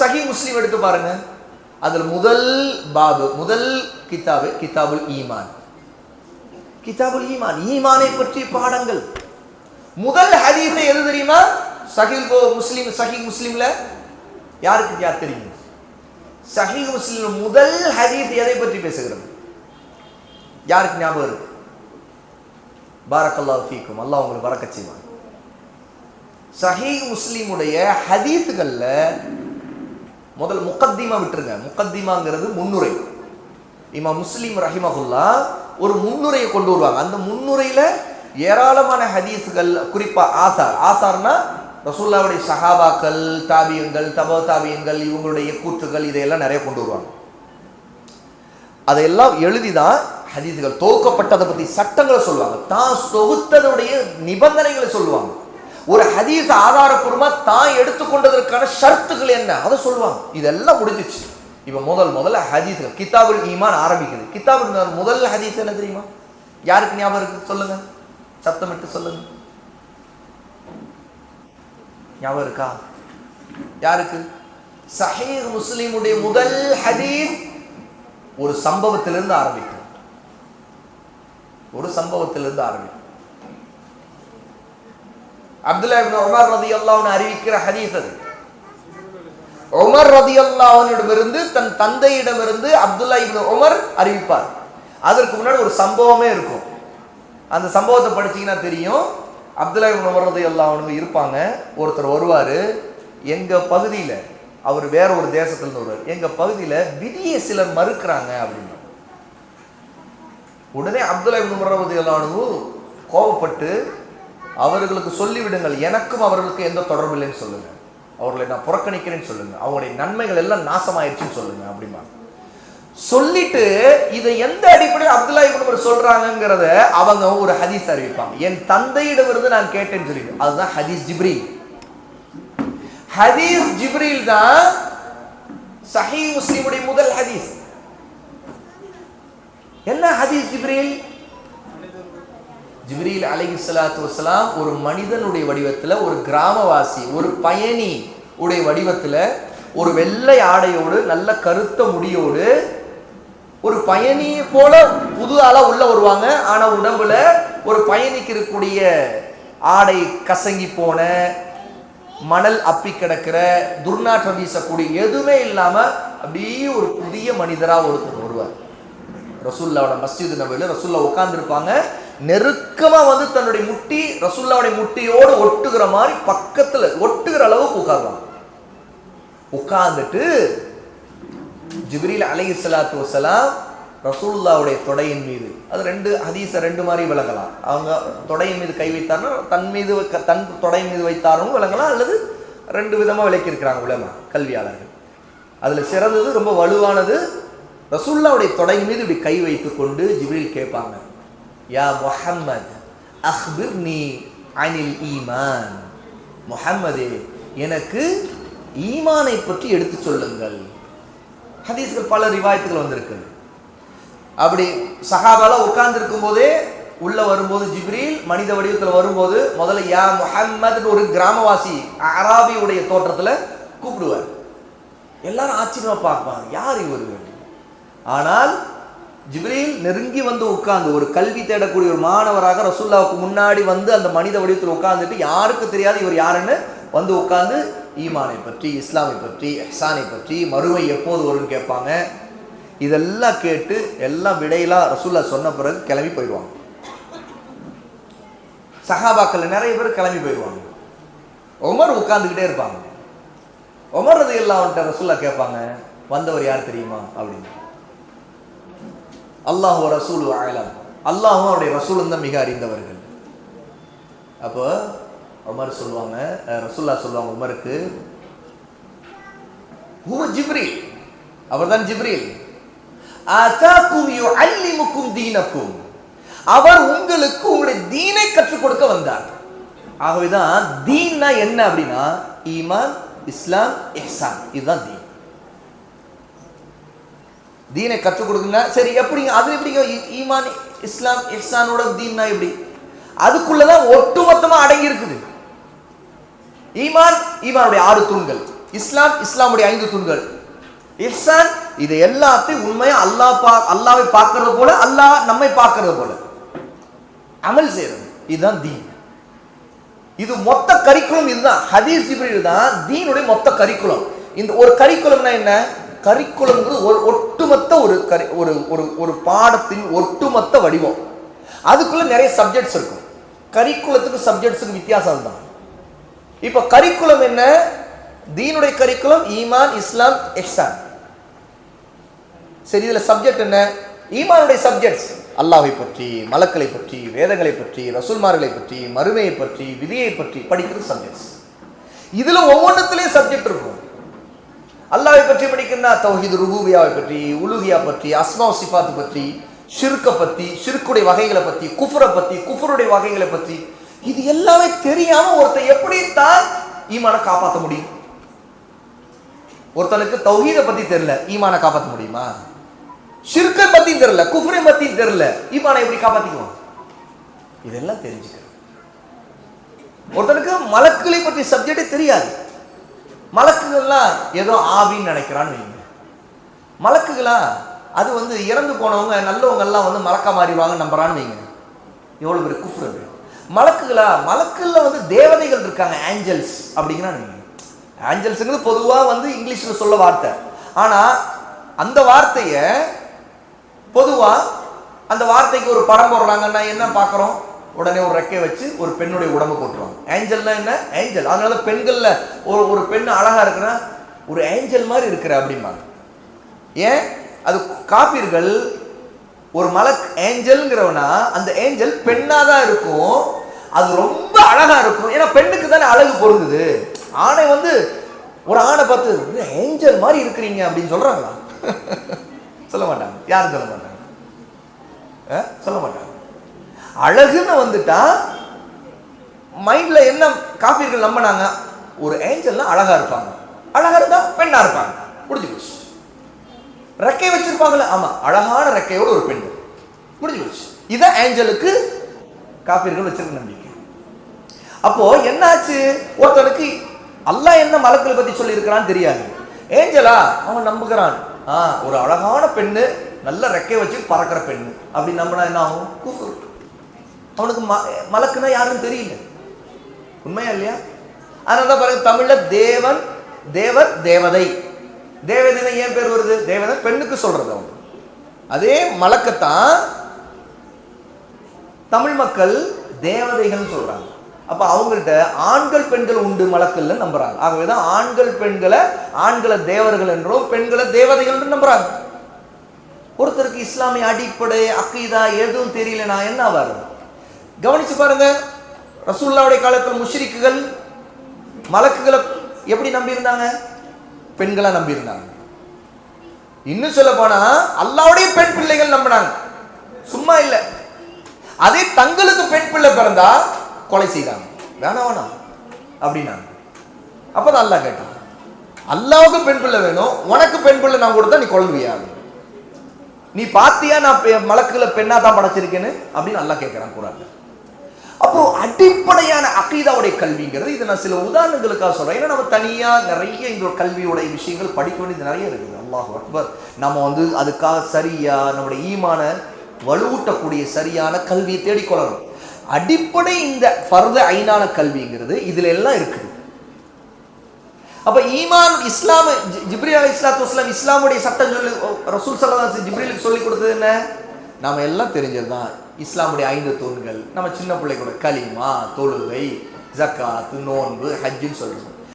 சஹி முஸ்லீம் எடுத்து பாருங்க. அதில் முதல் பாபு முதல் கித்தாபு கிதாபுல் ஈமான். கிதாபுல் ஈமான் ஈமானை பற்றிய பாடங்கள். முதல் ஹதீஸை எது தெரியுமா? சஹீல் முஸ்லீம் சஹி முஸ்லீம்ல யாருக்கு யார் தெரியும்? சஹி முஸ்லீம் முதல் ஹதீஸ் எதை பற்றி பேசுகிறது? யாருக்கு ஞாபகம் இருக்கு? பாரக்கல்லா ஃபீக்கும். அல்லாஹ் உங்களுக்கு பரக்கச் செய்வான். சஹீ முஸ்லீமுடைய ஹதீத்துகள்ல முதல் முக்கத்திமா விட்டுருங்க. முக்கத்திமாங்கிறது முன்னுரை. இமா முஸ்லீம் ரஹிமகுல்லா ஒரு முன்னுரையை கொண்டு வருவாங்க. அந்த முன்னுரையில் ஏராளமான ஹதீஸுகள் குறிப்பாக ஆசார். ஆசார்னா ரசூல்லாவுடைய சஹாபாக்கள் தாபியங்கள் தபோ தாபியங்கள் இவங்களுடைய கூற்றுகள் இதையெல்லாம் நிறைய கொண்டு வருவாங்க. அதையெல்லாம் எழுதி தான் ஹதீஸுகள். தொகுக்கப்பட்டதை பற்றி சட்டங்களை சொல்லுவாங்க. தான் தொகுத்ததுடைய நிபந்தனைகளை சொல்லுவாங்க. ஒரு ஹதீஸ் ஆதாரப்பூர்வமா தான் எடுத்துக்கொண்டதற்கான ஷர்த்துகள் என்ன? அதை சொல்லுவாங்க. இதெல்லாம் முடிஞ்சிச்சு. இப்ப முதல் முதல்ல ஹதீஸ் கிதாபுல் ஈமான் ஆரம்பிக்குது. கிதாபுல் முதல் ஹதீஸ் என்ன தெரியுமா? யாருக்கு ஞாபகம் இருக்கு? சொல்லுங்க. சத்தமிட்டு சொல்லுங்க. ஞாபகம் இருக்கா? யாருக்கு? சஹீர் முஸ்லீமுடைய முதல் ஹதீஸ் ஒரு சம்பவத்திலிருந்து ஆரம்பிக்கும். ஒரு சம்பவத்திலிருந்து ஆரம்பிக்கும். அப்துல்லா இப்னு உமர் ரதி அல்லாஹ்னு அறிவிக்கிற ஹதீஸ் அது. உமர் ரலியல்லாஹு அன்ஹுவிடமிருந்து தன் தந்தையிடமிருந்து அப்துல்லா இப்னு உமர் அறிவிப்பார். அதற்கு முன்னாடி ஒரு சம்பவமே இருக்கும். அந்த சம்பவத்தை படிச்சீங்கன்னா தெரியும். அப்துல்லா இப்னு உமர் ரலியல்லாஹு அன்ஹு இருப்பாங்க. ஒருத்தர் வருவார். எங்கள் பகுதியில் அவர் வேற ஒரு தேசத்துல வருவார். எங்கள் பகுதியில் விதியை சிலர் மறுக்கிறாங்க அப்படின்னு. உடனே அப்துல்லா இப்னு உமர் ரலியல்லாஹு அன்ஹு கோபப்பட்டு அவர்களுக்கு சொல்லிவிடுங்கள். எனக்கும் அவர்களுக்கு எந்த தொடர்பு இல்லைன்னு சொல்லுங்க. அவர்களை நான் புறக்கணிக்கிறேன்னு சொல்லுங்க. அவங்களுடைய நன்மைகள் எல்லாம் நாசமாயிருச்சுன்னு சொல்லுங்க அப்படிமா சொல்லிட்டு இதை எந்த அடிப்படையில் அப்துல்லா இப்னு சொல்றாங்கிறத அவங்க ஒரு ஹதீஸ் அறிவிப்பாங்க. என் தந்தையிடமிருந்து நான் கேட்டேன்னு சொல்லிட்டு. அதுதான் ஹதீஸ் ஜிப்ரி ஹதீஸ் ஜிப்ரில் தான் சஹி முஸ்லிமுடைய முதல் ஹதீஸ். என்ன ஹதீஸ் ஜிப்ரில்? ஜிப்ரீல் அலைஹி சலாத்து வஸலாம் ஒரு மனிதனுடைய வடிவத்தில் ஒரு கிராமவாசி ஒரு பயணி உடைய வடிவத்தில் ஒரு வெள்ளை ஆடையோடு நல்ல கருத்த முடியோடு ஒரு பயணியை போல புது ஆளாக உள்ளே வருவாங்க. ஆனால் உடம்புல ஒரு பயணிக்கு இருக்கக்கூடிய ஆடை கசங்கி போன மணல் அப்பி கிடக்கிற துர்நாற்றம் வீசக்கூடிய எதுவுமே இல்லாம அப்படியே ஒரு புதிய மனிதரா ஒருத்தர் வருவார். ரசூல்லாவோட மஸ்ஜித் நபையில் ரசூல்லா உட்காந்துருப்பாங்க நெருக்கமாக வந்து தன்னுடைய முட்டி ரசுல்லாவுடைய முட்டியோடு ஒட்டுகிற மாதிரி பக்கத்தில் ஒட்டுகிற அளவுக்கு உட்காருவாங்க உட்கார்ந்துட்டு ஜிப்ரீல் அலை சலாத்து வசலாம் ரசூல்லாவுடைய தொடையின் மீது அது ரெண்டு ஹதீஸை ரெண்டு மாதிரி விளங்கலாம் அவங்க தொடையின் மீது கை வைத்தார்னா தன் மீது தன் தொடையின் மீது வைத்தாரும் விளங்கலாம் அல்லது ரெண்டு விதமாக விளக்கியிருக்கிறாங்க உலமா கல்வியாளர்கள். அதில் சிறந்தது ரொம்ப வலுவானது ரசூல்லாவுடைய தொடையின் மீது இப்படி கை வைத்து கொண்டு ஜிப்ரீல் கேட்பாங்க. யா முஹம்மத் அஹ்பிர்னி அனில் ஈமான் முஹம்மதே எனக்கு ஈமானை பற்றி எடுத்து சொல்லுங்கள். ஹதீஸ்கள் பல ரிவாயத்துகள் வந்திருக்கு. அப்படி சஹாபால உட்கார்ந்துருக்கும் போதே உள்ள வரும்போது ஜிப்ரீல் மனித வடிவத்தில் வரும்போது முதல்ல யா முஹம்மதுன்னு ஒரு கிராமவாசி அராபியுடைய தோற்றத்தில் கூப்பிடுவார். எல்லாரும் ஆச்சரியமா பார்ப்பாங்க. யார் இவர்? ஆனால் ஜிப்ரீல் நெருங்கி வந்து உட்கார்ந்து ஒரு கல்வி தேடக்கூடிய ஒரு மாணவராக ரசூல்லாவுக்கு முன்னாடி வந்து அந்த மனித வடிவத்தில் உட்கார்ந்துட்டு யாருக்கு தெரியாது இவர் யாருன்னு வந்து உட்கார்ந்து ஈமானை பற்றி இஸ்லாமை பற்றி எஹ்சானை பற்றி மறுமை எப்போது வரும்னு கேட்பாங்க. இதெல்லாம் கேட்டு எல்லாம் விடையிலாக ரசூல்லா சொன்ன பிறகு கிளம்பி போயிடுவாங்க. சஹாபாக்கள் நிறைய பேர் கிளம்பி போயிடுவாங்க. உமர் உட்கார்ந்துக்கிட்டே இருப்பாங்க. உமர் அது எல்லாம் ரசூல்லா கேட்பாங்க வந்தவர் யார் தெரியுமா? அப்படின்னு. அல்லாஹ் ரசூல் ஆயலாம் அல்லாஹும் அவருடைய ரசூலும் தான் மிக அறிந்தவர்கள். அப்போ உமர் சொல்லுவாங்க ரசூல்லா சொல்லுவாங்க உமருக்கு ஹுவ ஜிப்ரீல். அவர் தான் ஜிப்ரீல். அதாக்கும் ஆதாக்கும் யுஅல்லிமுக்கும் தீனக்கும். அவர் உங்களுக்கு உங்களுடைய தீனை கற்றுக் கொடுக்க வந்தார். ஆகவேதான் தீன்னா என்ன அப்படின்னா ஈமான் இஸ்லாம் இஹ்சான். இதுதான் தீன். தீனை கற்றுக் கொடுக்குங்க சரி எப்படிங்க அது எப்படிங்க ஈமான் இஸ்லாம் இஸ்லானோட தீன்னா எப்படி? அதுக்குள்ளதான் ஒட்டுமொத்தமா அடங்கி இருக்குது ஈமான் ஈமானுடைய ஆறு தூண்கள். இஸ்லாம் இஸ்லாமுடைய ஐந்து தூண்கள். இஹ்சான் இது எல்லாத்தையும் உண்மையா அல்லாஹ் பா அல்லாவை பார்க்கறது போல அல்லாஹ் நம்மை பார்க்கறது போல. அமல் செய்யறது இதுதான் தீன். இது மொத்த கரிக்குலம் இதுதான். ஹதீஸ் இப்படி தான் தீனுடைய மொத்த கரிக்குலம் இந்த ஒரு கரிக்குலம்னா என்ன? கரிக்குலம்ங்கிறது ஒரு ஒட்டுமொத்த ஒரு கரி ஒரு ஒரு ஒரு பாடத்தின் ஒட்டுமொத்த வடிவம். அதுக்குள்ளே நிறைய சப்ஜெக்ட்ஸ் இருக்கும். கரிக்குலத்துக்கு சப்ஜெக்ட்ஸுக்கு வித்தியாசம் தான் இப்போ கரிக்குலம் என்ன? தீனுடைய கரிக்குலம் ஈமான் இஸ்லாம் எக்ஸாம் சரி இதில் சப்ஜெக்ட் என்ன? ஈமானுடைய சப்ஜெக்ட்ஸ் அல்லாஹை பற்றி மலக்களை பற்றி வேதங்களை பற்றி ரசூல்மார்களை பற்றி மறுமையை பற்றி விதியை பற்றி படிக்கிற சப்ஜெக்ட்ஸ் இதில் ஒவ்வொன்றத்துலேயும் சப்ஜெக்ட் இருக்கும். அல்லாவை பற்றி படிக்கின்றா தௌஹீது ருபூபியாவை பற்றி உலுகியா பற்றி அஸ்மா சிஃபாத்து பற்றி ஷிர்கை பத்தி ஷிர்குடைய வகைகளை பத்தி குஃபரை பத்தி குஃபருடைய வகைகளை பத்தி இது எல்லாமே தெரியாம ஒருத்தன் எப்படி தான் ஈமானை காப்பாற்ற முடியும்? ஒருத்தனுக்கு தௌஹீதை பத்தி தெரியல ஈமானை காப்பாற்ற முடியுமா? ஷிர்கை பத்தி தெரியல குஃபரை பத்தி தெரியல ஈமானை எப்படி காப்பாத்திக்குவோம் இதெல்லாம் தெரிஞ்சுக்க ஒருத்தனுக்கு மலக்குகளை பற்றி சப்ஜெக்டே தெரியாது. மலக்குகள்லாம் ஏதோ ஆவின்னு நினைக்கிறான்னு வைங்க. மலக்குகளா அது வந்து இறந்து போனவங்க நல்லவங்கெல்லாம் வந்து மலக்கா மாறிடுவாங்க நம்புறான்னு வைங்க. எவ்வளோ பேர் குஃப்ரு மலக்குகளா மலக்குல வந்து தேவதைகள் இருக்காங்க ஏஞ்சல்ஸ் அப்படிங்கிறான்னு வைங்க. ஏஞ்சல்ஸுங்கிறது பொதுவாக வந்து இங்கிலீஷில் சொல்ல வார்த்தை. ஆனால் அந்த வார்த்தையை பொதுவாக அந்த வார்த்தைக்கு ஒரு படம் போடுறாங்கன்னா என்ன பார்க்குறோம் உடனே ஒரு ரெக்கையை வச்சு ஒரு பெண்ணுடைய உடம்பு போட்டுருவாங்க. ஏஞ்சல்னா என்ன? ஏஞ்சல் அதனால பெண்களில் ஒரு ஒரு பெண் அழகா இருக்குன்னா ஒரு ஏஞ்சல் மாதிரி இருக்கிற அப்படிம்பாங்க. ஏன்? அது காப்பீர்கள் ஒரு மலக் ஏஞ்சல்ங்கிறவனா அந்த ஏஞ்சல் பெண்ணாக தான் இருக்கும். அது ரொம்ப அழகாக இருக்கும். ஏன்னா பெண்ணுக்கு தானே அழகு பொருந்துது. ஆணை வந்து ஒரு ஆணை பார்த்து ஏஞ்சல் மாதிரி இருக்கிறீங்க? அப்படின்னு சொல்கிறாங்களா சொல்ல மாட்டாங்க. யாரும் சொல்ல மாட்டாங்க. சொல்ல மாட்டாங்க. அழகுன்னு வந்துட்டா மைண்ட்ல என்ன காப்பீர்கள் நம்பினாங்க? ஒரு ஏஞ்சல்னா அழகா இருப்பாங்க. அழகாக இருந்தால் பெண்ணாக இருப்பாங்க. முடிஞ்சு போச்சு ரெக்கை வச்சிருப்பாங்கல்ல? ஆமாம் அழகான ரெக்கையோட ஒரு பெண் முடிஞ்சு போச்சு இதான் ஏஞ்சலுக்கு காப்பீர்கள் வச்சிருக்க நம்பிக்கை. அப்போ என்னாச்சு? ஒருத்தனுக்கு அல்லா என்ன மலக்களை பற்றி சொல்லியிருக்கிறான்னு தெரியாது. ஏஞ்சலா அவன் நம்புகிறான். ஆ ஒரு அழகான பெண்ணு நல்ல ரெக்கை வச்சு பறக்கிற பெண்ணு. அப்படி நம்பினா என்ன ஆகும்? குஃபுர். அவனுக்கு ம யாரும் யாருன்னு தெரியல. உண்மையா இல்லையா? அதனால தான் பாருங்க தமிழ்ல தேவன் தேவர் தேவதை. தேவதைனா ஏன் பேர் வருது? தேவதை பெண்ணுக்கு சொல்றது அவங்க. அதே மலக்கத்தான் தமிழ் மக்கள் தேவதைகள் சொல்றாங்க. அப்ப அவங்கள்ட்ட ஆண்கள் பெண்கள் உண்டு மலக்கல்ல நம்புறாங்க. ஆகவேதான் ஆண்கள் பெண்களை ஆண்களை தேவர்கள் என்றும் பெண்களை தேவதைகள் நம்புறாங்க. ஒருத்தருக்கு இஸ்லாமிய அடிப்படை அக்கீதா எதுவும் தெரியலனா என்ன ஆவாரு? கவனிச்சு பாருங்க. ரசூல்லாவுடைய காலத்தில் முஷ்ரிக்குகள் மலக்குகளை எப்படி நம்பியிருந்தாங்க? பெண்களை நம்பியிருந்தாங்க. இன்னும் சொல்ல போனா அல்லாவுடைய பெண் பிள்ளைகள் நம்பினாங்க. சும்மா இல்லை. அதே தங்களுக்கு பெண் பிள்ளை பிறந்தா கொலை செய்தாங்க. வேணாம் வேணாம். அப்படின்னாங்க. அப்பதான் அல்லா கேட்டான் அல்லாவுக்கு பெண் பிள்ளை வேணும் உனக்கு பெண் பிள்ளை நான் கொடுத்தா நீ கொள்வியா நீ பாத்தியா நான் மலக்குல மலக்குகளை பெண்ணா தான் படைச்சிருக்கேன்னு? அப்படின்னு நல்லா கேட்கிறான் குரான்ல. அடிப்படையான அகீதாவுடைய கல்விங்கிறது. இது நான் சில உதாரணங்களுக்காக சொல்கிறேன் ஏன்னா நம்ம தனியாக நிறைய இந்த ஒரு கல்வியுடைய விஷயங்கள் படிக்க வேண்டியது நிறைய இருக்குது. அல்லாஹ் அக்பர். நம்ம வந்து அதுக்காக சரியா நம்முடைய ஈமான வலுவூட்டக்கூடிய சரியான கல்வியை தேடிக்கொள்ளணும். அடிப்படை இந்த ஃபர்த ஐனான கல்விங்கிறது இதுல எல்லாம் இருக்குது. அப்போ ஈமான் இஸ்லாம் ஜி- ஜிப்ரி அலி இஸ்லாத்து இஸ்லாம் இஸ்லாமுடைய சட்டம் சொல்லி ரசூல் சல்லா ஜிப்ரிலுக்கு சொல்லி கொடுத்தது என்ன? நம்ம எல்லாம் தெரிஞ்சது தான் இஸ்லாமுடைய ஐந்து தூண்கள். நம்ம சின்ன பிள்ளை கூட கலிமா தொழுகை ஜக்காத்து நோன்பு ஹஜ்ஜுன்னு சொல்கிறோம்